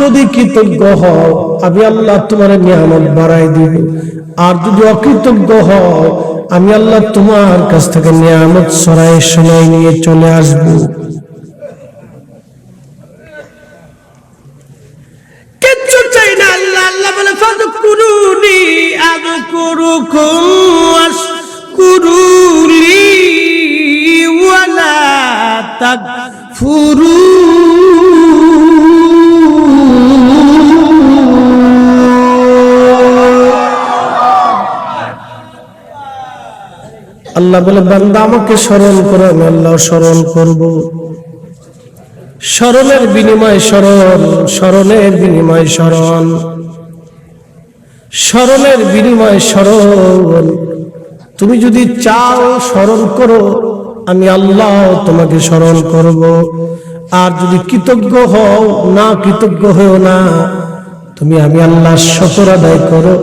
যদি কৃতজ্ঞ হও, আমি আল্লাহ তোমার নিয়ামত বাড়াই দিব। আর যদি অকৃতজ্ঞ হও, আমি আল্লাহ তোমার কাছ থেকে নিয়ামত সরাই শোনাই নিয়ে চলে আসব। কিচ্ছু আল্লাহ বলে, বান্দা, আমাকে স্মরণ করো, আমি আল্লাহ স্মরণ করব। স্মরণের বিনিময় স্মরণ, স্মরণের বিনিময় স্মরণ। স্মরণের বিনিময় স্মরণ। তুমি যদি চাও স্মরণ করো, আমি আল্লাহ তোমাকে স্মরণ করব। আর যদি কৃতজ্ঞ হও না, কৃতজ্ঞ হও না, তুমি আমি আল্লাহ শকর আদায় করো।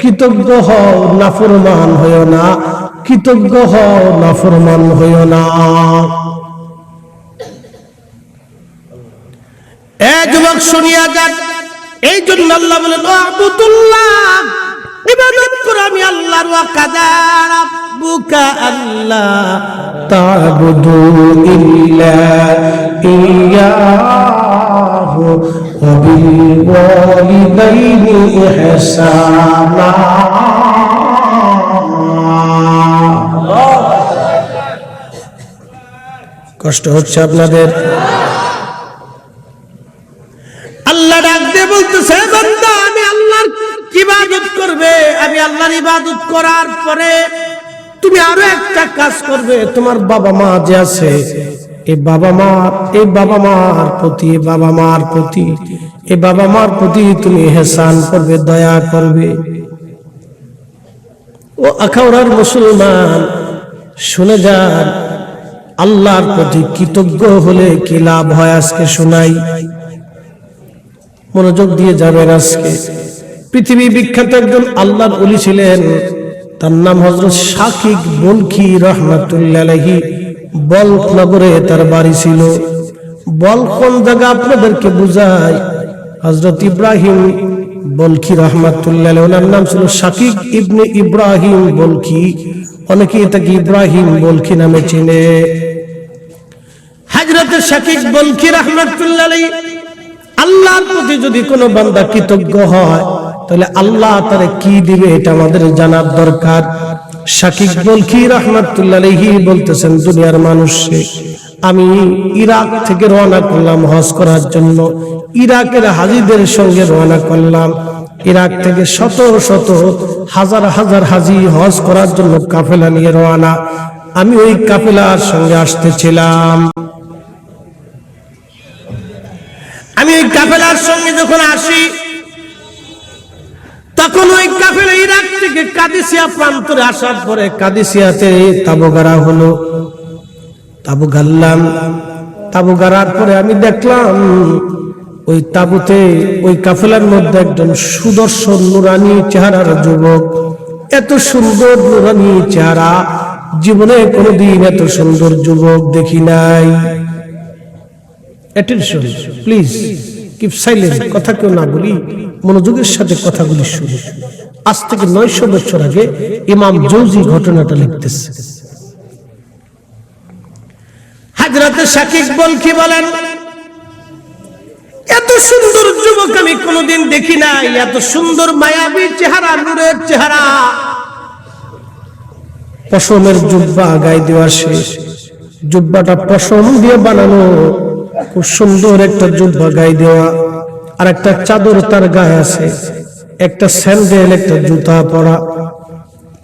কৃতজ্ঞ হও না নাফরমান হও না কৃতজ্ঞ হও নাফরমান হইও না। এ যুবক শুনিয়া যান এই জন্য আল্লাহ বলেন আবুদুল্লাহ ইবাদত করো আমি আল্লাহর ওয়া কাদা রাব্বুকা আল্লাহ তা'বুদু ইল্লা ইয়াহু ওয়া বিল ওয়ালিদাইনি ইহসানা। কষ্ট হচ্ছে আপনাদের। আল্লাহ ডাক দিয়ে বলতেছে আমি আল্লাহর ইবাদত করবে। আমি আল্লাহর ইবাদত করার পরে তুমি আরও একটা কাজ করবে। তোমার বাবা মা যে আছে এই বাবা মা এই বাবা মার প্রতি বাবা মার প্রতি এই বাবা মার প্রতি তুমি হেসান করবে, দয়া করবে। ও আখাউড়ার মুসলমান, শুনে যান আল্লাহর প্রতি কৃতজ্ঞ হলে কি লাভ হয় আজকে শোনাই? মনোযোগ দিয়ে যাবেন আজকে। পৃথিবী বিখ্যাত একজন আল্লাহর অলি ছিলেন, তার নাম হজরত শাকিক বলকি রহমাতুল্লাহি বলক নগরে তার বাড়ি ছিল। বল কোন জায়গা আপনাদেরকে বুঝায় হজরত ইব্রাহিম বলকি রহমাতুল্লাহ ওনার নাম ছিল শাকিক ইবনে ইব্রাহিম বলকি অনেকে তাকে ইব্রাহিম বলকি নামে চিনে। বলকি রহমাতুল্লাহ আল্লাহর প্রতি যদি কোনো বান্দা কৃতজ্ঞ হয়, তাহলে আল্লাহ কি দিবে এটা আমাদের জানার দরকার। বলকি বলতেছেন, দুনিয়ার মানুষে, আমি ইরাক থেকে রওনা করলাম হজ করার জন্য। ইরাকের হাজিদের সঙ্গে রওনা করলাম। ইরাক থেকে শত শত হাজার হাজার হাজি হজ করার জন্য কাফেলা নিয়ে রওনা। আমি ওই কাফেলার সঙ্গে আসতেছিলাম আমি ওই কাফেলার সঙ্গে যখন আসি, তখন ওই কাফেলা ইরাক থেকে কাদিসিয়া প্রান্তরে আসার পরে কাদিসিয়াতে তাবু গাড়া হলো। তাবু গাড়লাম তাবু গাড়ার পরে আমি দেখলাম ওই তাবুতে ওই কাফেলার মধ্যে একজন সুদর্শন নুরানি চেহারার যুবক। এত সুন্দর নুরানি চেহারা, জীবনে কোনোদিন এত সুন্দর যুবক দেখি নাই। অ্যাটেনশন প্লিজ কিপ সাইলেন্ট কথা কেউ না বলি, মনোযোগের সাথে কথাগুলি শুনি আজ থেকে নয়শো বছর আগে ইমাম জৌজি ঘটনাটা লিখতেছে। হাজরাতে শাকিব বলকি বলেন? এত সুন্দর যুবক আমি কোনোদিন দেখি নাই, এত সুন্দর মায়াবী চেহারা, নূরের চেহারা। পশমের জুব্বা গায়ে দেওয়া শেষ, জুব্বাটা পশম দিয়ে বানানো। খুব সুন্দর একটা জুব্বা গায়ে দেওয়া, আর একটা চাদর তার গায়ে আছে। একটা স্যান্ডেল, একটা জুতা পরা।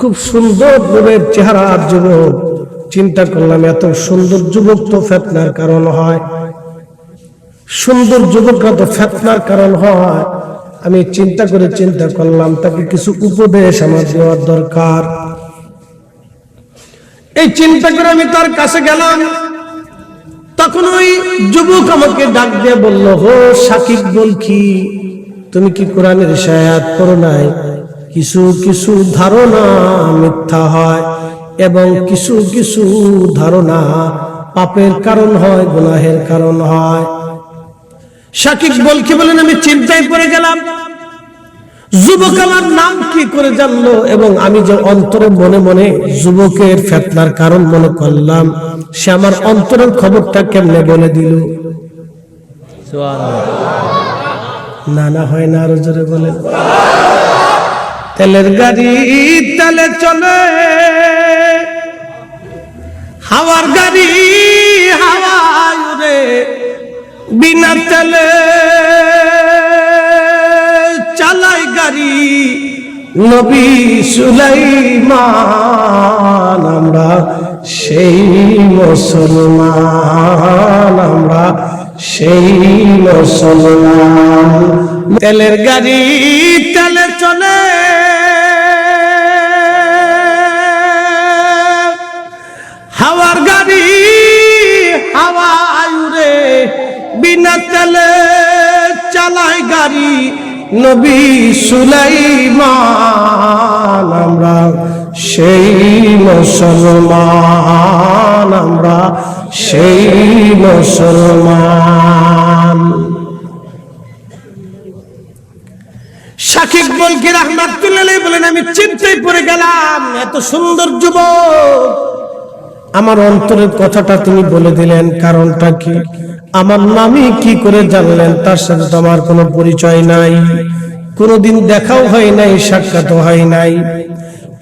খুব সুন্দর রূপের চেহারার যুবক, চিন্তা করলাম এত সুন্দর যুবক তো ফেতনার কারণ হয়। সুন্দর যুবকরা তো ফেতনার কারণ হয়। আমি চিন্তা করে চিন্তা করলাম, তাকে কিছু উপদেশ আমার দেওয়ার দরকার। এই চিন্তা করে আমি তার কাছে গেলাম। তখন ওই যুবক আমাকে ডাক দিয়ে বলল, হো সাকিব বল কি তুমি কি কোরআনের সায়াত করো নাই? কিছু কিছু ধারণা মিথ্যা হয় এবং কিছু কিছু ধারণা পাপের কারণ হয়, গুনাহের কারণ হয়। শাকিব বলকি বলেন, আমি চিন্তায় পড়ে গেলাম। যুবক আমার নাম কি করে জানলো? এবং আমি যে অন্তরে মনে মনে যুবকের ফেতনার কারণ মনে করলাম সে আমার অন্তরের খবরটা কেমনে বলে দিল? না না হয় না আরও জোরে বলেন তেলের গাড়ি তেলে চলে। হাওয়ার গাড়ি হাওয়ায় বিনা তেলে। গাড়ি নবী সুলাইমান, আমরা সেই মুসলমান, আমরা সেই মুসলমান। তেলের গাড়ি তেলে চলে। হাওয়ার গাড়ি হাওয়ায় উড়ে বিনা তেলে চালায় গাড়ি। নবী সুলাইমান, আমরা সেই মুসলমান, আমরা সেই মুসলমান। সাকিব বলকে রহমাতুল্লাহ বলেন, আমি চিন্তায় পড়ে গেলাম, এত সুন্দর যুবক। আমার অন্তরের কথাটা তিনি বলে দিলেন, কারণটা কি? আমার নামই কি করে জানলেন? তার সাথে তো আমার কোনো পরিচয় নাই। কোনোদিন দেখাও হয় নাই সাক্ষাৎ হয় নাই।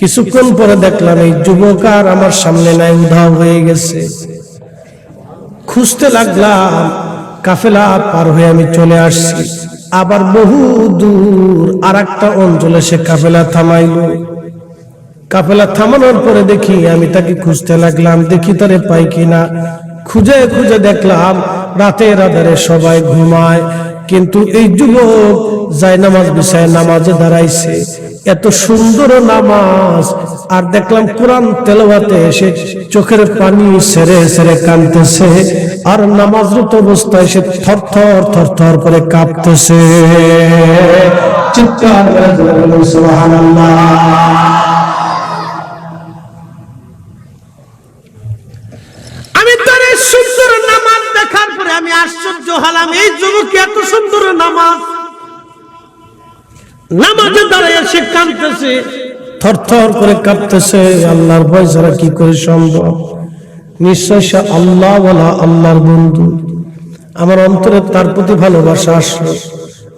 কিছুক্ষণ পরে দেখলাম এই যুবক আর আমার সামনে নাই, উধাও হয়ে গেছে। খুঁজতে লাগলাম, কাফেলা পার হয়ে আমি চলে আসছি। আবার বহু দূর আর একটা অঞ্চলে সে কাফেলা থামাইলো। কাফেলা থামানোর পরে দেখি আমি তাকে খুঁজতে লাগলাম, দেখি তারে পাই কিনা। খুঁজে খুঁজে দেখলাম রাতের আধারে সবাই ঘুমায়। কিন্তু এই যুবক যায় নামাজ বিষয়ে নামাজে দাঁড়াইছে। এত সুন্দর নামাজ। আর দেখলাম কোরআন তেলাওয়াতে এসে চোখের পানি সেরে সেরে কানতেছে আর নামাজরত অবস্থায় সে থর থর থর থর করে কাঁপতেছে। চিৎকার আমি তার এই সুন্দর নামাজ দেখার পরে আমি আশ্চর্য হলাম, এই যুবক এত সুন্দর নামাজ। নামাজে দাঁড়ায় সে কাঁদতেছে। থর থর করে কাঁপতেছে আল্লাহর ভয় ছাড়া কি করে সম্ভব? নিশ্চয় সে আল্লাহ আল্লাহর বন্ধু। আমার অন্তরে তার প্রতি ভালোবাসা আসলো।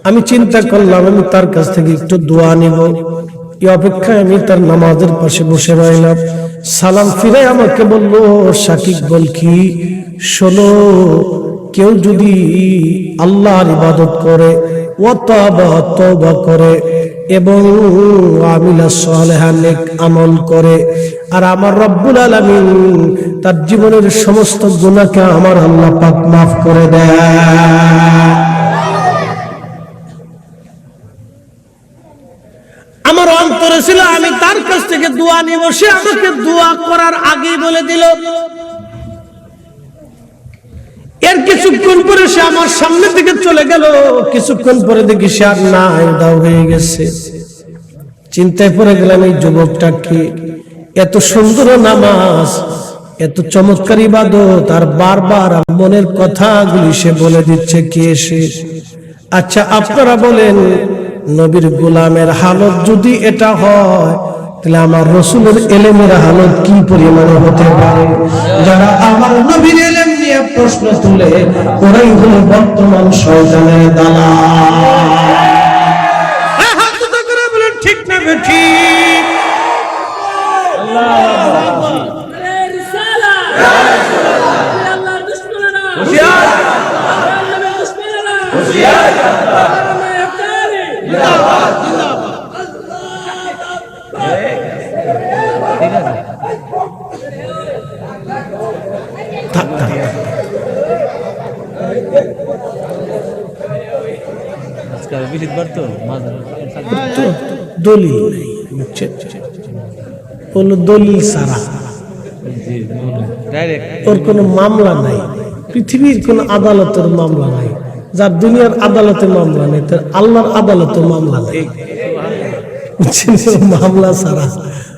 আমি চিন্তা করলাম, আমি তার কাছ থেকে একটু দোয়া নিব। এই অপেক্ষায় আমি তার নামাজের পাশে বসে রইলাম। সালাম ফিরে আমাকে বলল, সাকিব বল কি? শোনো, কেউ যদি আল্লাহর ইবাদত করে তওবা করে এবং আমিলা আমল করে, আর আমার রব্বুল আলামিন তার জীবনের সমস্ত গুনাহকে আমার আল্লাহ পাক মাফ করে দেয় আমার অন্তরে ছিল আমি তার কাছ থেকে দোয়া নিব। সে আমাকে দোয়া করার আগেই বলে দিল, এর কিছুক্ষণ পরে সে আমার সামনে থেকে চলে গেল। কিছুক্ষণ পরে দেখি সে আর নাই দাও হয়ে গেছে। চিন্তায় পড়ে গেলাম, এই যুবকটা কি? এত সুন্দর নামাজ, এত চমৎকার ইবাদত, আর বারবার মনের কথাগুলি সে বলে দিচ্ছে, কে সে? আচ্ছা আপনারা বলেন, নবীর গোলামের হালত যদি এটা হয় তাহলে আমার রসুলের এলেমের হালত কি পরিমাণে হতে পারে? যারা আমার নবীর এলেম নিয়ে প্রশ্ন তুলে, ওরাই হলো বর্তমান শয়তানের দালা থাক, তো দলিল নেই দলিল সারা ওর কোনো মামলা নাই। পৃথিবীর কোন আদালতের মামলা নাই। যার দুনিয়ার আদালতে মামলা নেই তার আল্লাহর আদালতে মামলা নেই। মামলা ছাড়া। অতএব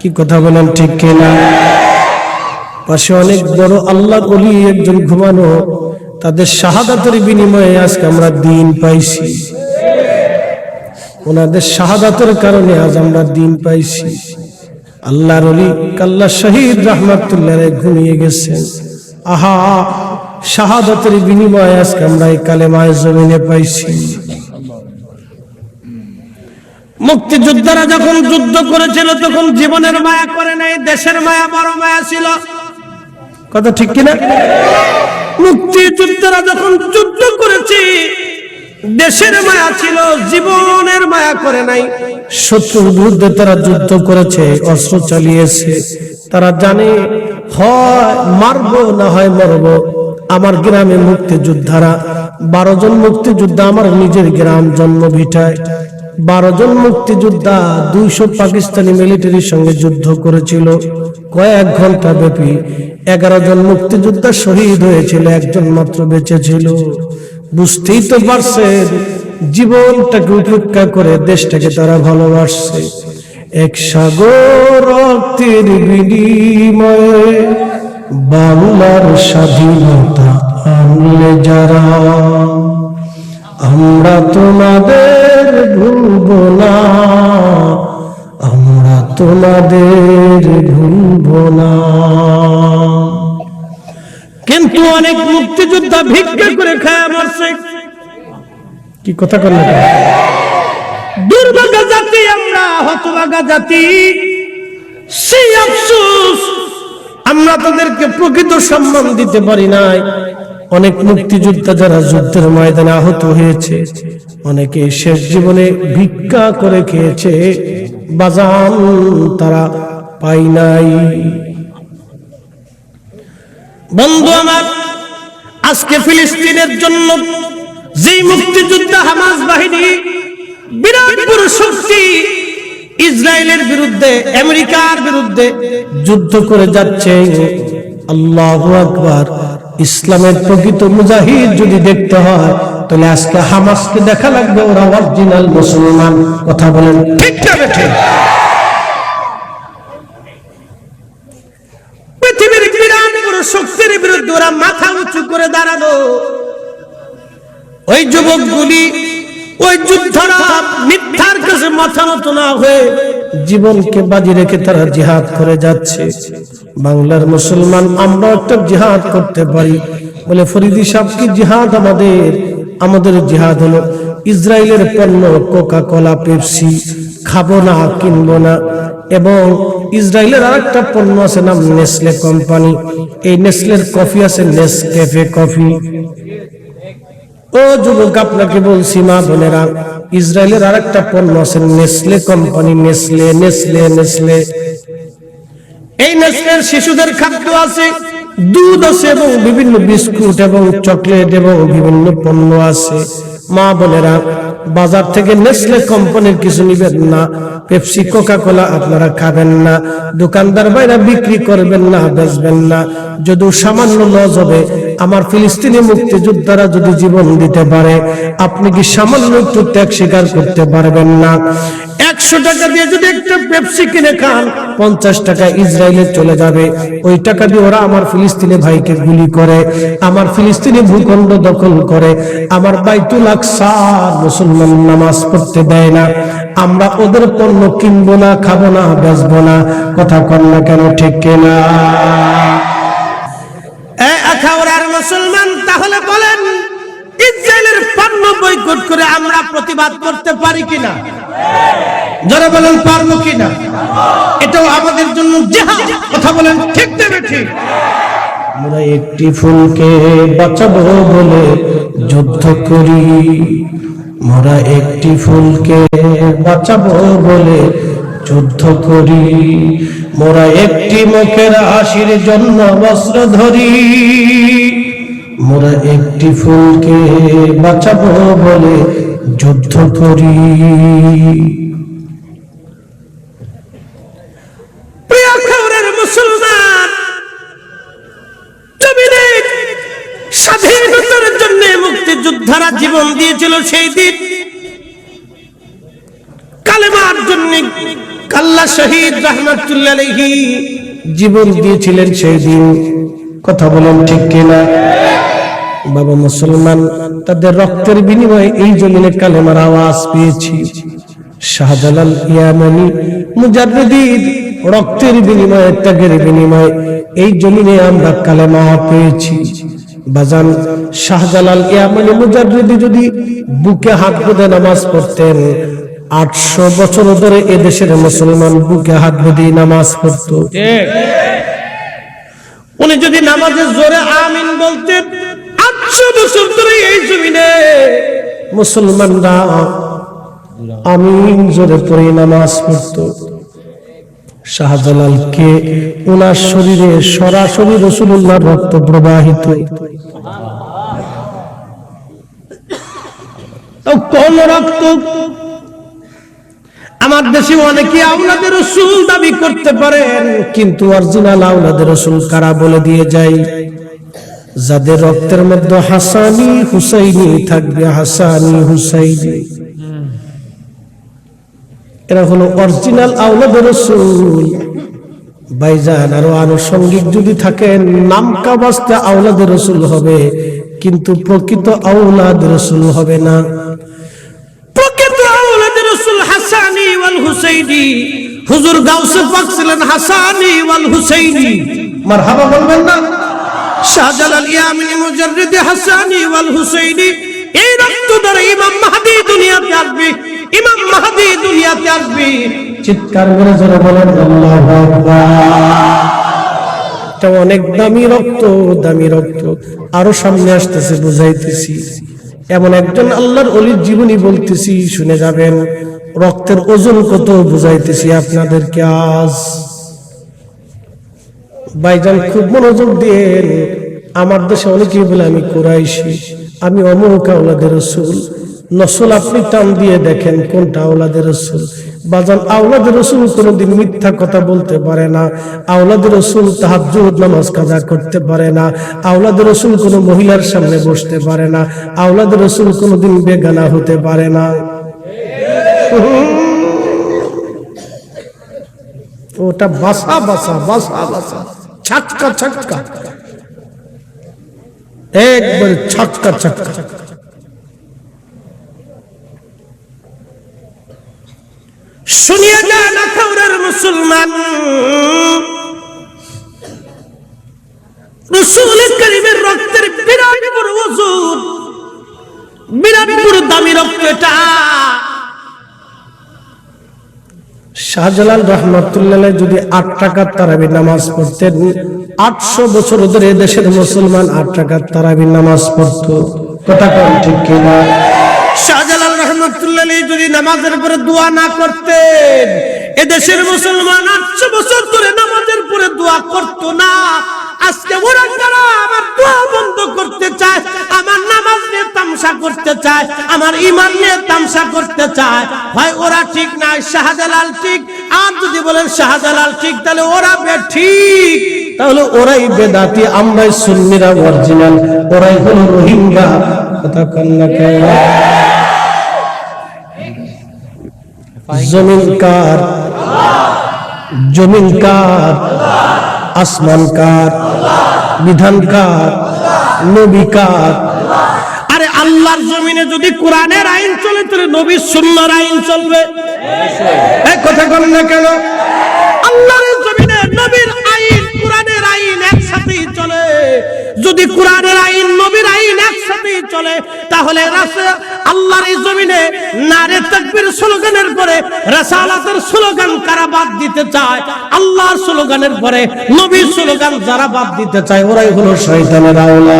কি কথা বলেন ঠিক কিনা? পাশে অনেক বড় আল্লাহর অলি একজন ঘুমানো, তাদের শাহাদাতের বিনিময়ে আজকে আমরা দিন পাইছি। ওনাদের শাহাদাতের কারণে আজ আমরা দিন পাইছি। আল্লাহর অলি কাল্লা শহীদ রহমাতুল্লাহ ঘুমিয়ে গেছেন। আহা, শাহাদাতের বিনিময়ে আজকে আমরা এই কালেমায় জমিনে পাইছি। মুক্তিযোদ্ধারা যখন যুদ্ধ করেছিল, তখন জীবনের মায়া করে নাই, দেশের মায়া বড় মায়া ছিল। কথা ঠিক কিনা? মুক্তিযোদ্ধারা যখন যুদ্ধ করেছে, দেশের মায়া ছিল, জীবনের মায়া করে নাই। শত্রুর বিরুদ্ধে তারা যুদ্ধ করেছে, অস্ত্র চালিয়েছে। তারা জানে, হয় মারবো না হয় মরবো। আমার গ্রামে মুক্তিযোদ্ধারা, বারো জন মুক্তিযোদ্ধা আমার নিজের গ্রাম জন্ম ভিটায়। বারো জন মুক্তিযোদ্ধা, দুইশো পাকিস্তানি মিলিটারির সঙ্গে যুদ্ধ করেছিল। কয়েক ঘণ্টা ব্যাপী এগারো জন মুক্তিযোদ্ধা শহীদ হয়েছিল, একজন মাত্র বেঁচে ছিল। বুঝতেই তো পারছেন, জীবনটাকে উপেক্ষা করে দেশটাকে তারা ভালোবাসছে। এক সাগর রক্তের বিনিময়ে বাংলার স্বাধীনতা আনলে যারা আমরা তোমাদের ভুলব না। আমরা তোমাদের ভুলব না। কিন্তু অনেক মুক্তিযোদ্ধা ভিক্ষা করে খায় মারছে কি কথা করলেন দুর্ভাগা জাতি আমরা, হতভাগা জাতি। সেই আফসোস আমরা তাদেরকে প্রকৃত সম্মান দিতে পারি নাই। অনেক মুক্তিযোদ্ধা যারা যুদ্ধের ময়দানে আহত হয়েছে, অনেকে শেষ জীবনে ভিক্ষা করে খেয়েছে, বাজান তারা পাই নাই। বন্ধু আমার, আজকে ফিলিস্তিনের জন্য যে মুক্তিযোদ্ধা হামাজ বাহিনী বিরাট বড় শক্তি ইসরায়েলের বিরুদ্ধে, আমেরিকার বিরুদ্ধে যুদ্ধ করে যাচ্ছে, আল্লাহ আকবার। ইসলামের প্রকৃত মুজাহিদ যদি দেখতে হয়, তাহলে আজকে হামাসকে দেখা লাগবে, ওরা অরিজিনাল মুসলমান। কথা বলেন, ঠিক না হয়ে জীবনকে বাজি রেখে তারা জিহাদ করে যাচ্ছে। বাংলার মুসলমান আমরা একটা জিহাদ করতে পারি। বলে ফরিদি সাহেব, কি জিহাদ আমাদের? আমাদের জিহাদ হলো ইসরায়েলের পণ্য কোকা কোলা পেপসি, খাব না, কিনবো না। এবং ইসরায়েলের আরেকটা পণ্য আছে নাম নেসলে কোম্পানি। এই নেসলের কফি আছে নেসক্যাফে কফি। ও যুবক, আপনাকে বলছি, মা বোনেরা, ইসরায়েলের আরেকটা পণ্য আছে Nestle company, Nestle Nestle Nestle. এই নেসলের শিশুদের খাদ্য আছে, দুধ আছে এবং বিভিন্ন বিস্কুট এবং চকলেট এবং বিভিন্ন পণ্য আছে। মা বোনেরা, বাজার থেকে নেসলে কোম্পানির কিছু নিবেন না, পেপসি কোকা কোলা আপনারা খাবেন না, দোকানদার বাইরা বিক্রি করবেন না, বেচবেন না। যদি সামান্য লজ হবে আমার ফিলিস্তিনি মুক্তিযোদ্ধারা যদি জীবন দিতে পারে, আপনি কি সামান্য একটু ত্যাগ স্বীকার করতে পারবেন না? আমার ওদের পণ্য কিনবো না, খাব না, বেচবো না। কথা না কেন, ঠিক কিনা? প্রতিবাদ করতে পারি কিনা? যারা বলেন পারব কিনা? এটাও আমাদের জন্য কথা বলেন ঠিক দেবে ঠিক আমরা একটি ফুলকে বাঁচাবো বলে যুদ্ধ করি। মোরা একটি ফুলকে বাঁচাবো বলে যুদ্ধ করি। মোরা একটি মুখের হাসির জন্য বস্ত্র ধরি। মোরা একটি ফুলকে বাঁচাবো বলে যুদ্ধ করি। মুসলমান জীবন দিয়েছিল সেই দিন। কালেমার জন্য কাল্লা শহীদ রহমতুল্লাহ জীবন দিয়েছিলেন সেই দিন। কথা বলেন ঠিক কিনা? বাবা মুসলমান তাদের রক্তের বিনিময়ে এই জমিনে কালেমার আওয়াজ পেয়েছি। শাহজালাল ইয়ামানি মুজাদ্দিদ রক্তের বিনিময়ে ত্যাগের বিনিময়ে এই জমিনে আমরা কালেমা পেয়েছি। বাজান শাহজালাল ইয়ামানি মুজাদ্দিদি যদি বুকে হাত বেঁধে নামাজ পড়তেন আটশো বছর ধরে এদেশের মুসলমান বুকে হাত বেঁধে নামাজ পড়তো। উনি যদি নামাজের জোরে আমিন বলতেন বছর ধরে এই জমিনে। মুসলমানরা আমিন জোরে পড়ে নামাজ ওনার শরীরে সরাসরি রক্ত প্রবাহিত কোন রক্ত? আমার দেশে অনেকে আউলাদের রসুল দাবি করতে পারেন, কিন্তু অরিজিনাল আউলাদের রসুল কারা বলে দিয়ে যাই যাদের রক্তের মধ্যে হাসানি, হুসাইনি থাকবে, হাসানি, হুসাইনি। এরা হলো অরিজিনাল আউলাদের রসুল। বাইজান আরও আনুষঙ্গিক যদি থাকেন নাম বাস্তে আউলাদের রসুল হবে, কিন্তু প্রকৃত আউলাদ রসুল হবে না। প্রকৃত রাসূল হাসানি হুসাইনি। হুজুর গাউসে পাক ছিলেন হাসানি ওয়াল হুসাইনি। মারহাবা বলবেন না? এই রক্ত দুনিয়াতে চিৎকার অনেক দামি রক্ত দামি রক্ত। আরও সামনে আসতেছে, বুঝাইতেছি। এমন একজন আল্লাহর অলির জীবনী বলতেছি, শুনে যাবেন। রক্তের ওজন কত, বুঝাইতেছি আপনাদেরকে আজ। ভাইজান, খুব মনোযোগ দিয়ে আমার দেশে অনেকেই বলে, আমি কোরাইশি, আমি অমুক আওলাদের রসুল। নসল আপনি টান দিয়ে দেখেন কোনটা আওলাদের রসুল। বাজান আওলাদের রসুল কোনোদিন মিথ্যা কথা বলতে পারে না। আওলাদের রসুল তাহাজ্জুদ, নামাজ কাজা করতে পারে না। আওলাদের রসুল কোনো মহিলার সামনে বসতে পারে না। আওলাদের রসুল কোনোদিন বেগানা হতে পারে না। ওটা বাসা বাসা বাসা বাসা। ছাক্কা ছাক্কা একবার ছাক্কা ছাক্কা শুনিয়ে যান আখাউড়ার মুসলমান রসুল করিমের রক্তের বিরাট বড় ওজন বিরাট দামি রক্ত এটা। শাহজালাল রহমতুল্লাহ যদি আট টাকার তারাবি নামাজ পড়তেন, আটশো বছর ধরে দেশের মুসলমান আট টাকার তারাবি নামাজ পড়ত। কথা কম ঠিক কিনা? শাহজালাল রহমতুল্লাহ যদি নামাজের পরে দোয়া না করতেন এদেশের মুসলমান আটশো বছর ধরে নামাজের পরে দোয়া করতো না। আজকে ওরা যারা আমার দোয়া বন্ধ করতে চায়, আমার নামাজ নিয়ে তামসা করতে চায়, আমার ইমান নিয়ে তামসা করতে চায় হয় ওরা ঠিক নাই শাহজালাল ঠিক। আর যদি বলেন শাহজালাল ঠিক, তাহলে ওরা বে ঠিক। তাহলে ওরাই বেদাতি, আমরাই সুন্নিরা অরিজিনাল ওরাই হলো রোহিঙ্গা। কথা কন্যা জমিন কার? জমিন কার? আসমান কার, বিধান কার, নবী কার? আরে আল্লাহর জমিনে যদি কোরআনের আইন চলে, তাহলে নবীর সুন্নাহর আইন চলবে। এই কথা বলেন না কেন? আল্লাহর জমিনে নবীর আইন, কোরআনের আইন একসাথেই চলে। যদি কোরআনের আইন, নবীর আইন একসাথেই চলে, তাহলে রাসূল আল্লাহর এই জমিনে নারে তাকবীর স্লোগানের পরে রাসালাতের স্লোগান কারা বাদ দিতে চায় আল্লাহর স্লোগানের পরে নবীর স্লোগান যারা বাদ দিতে চায়, ওরাই হলো শয়তানের আওলা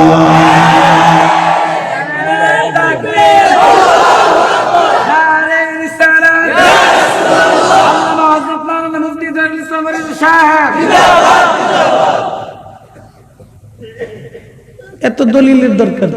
এত দলিলের দরকার?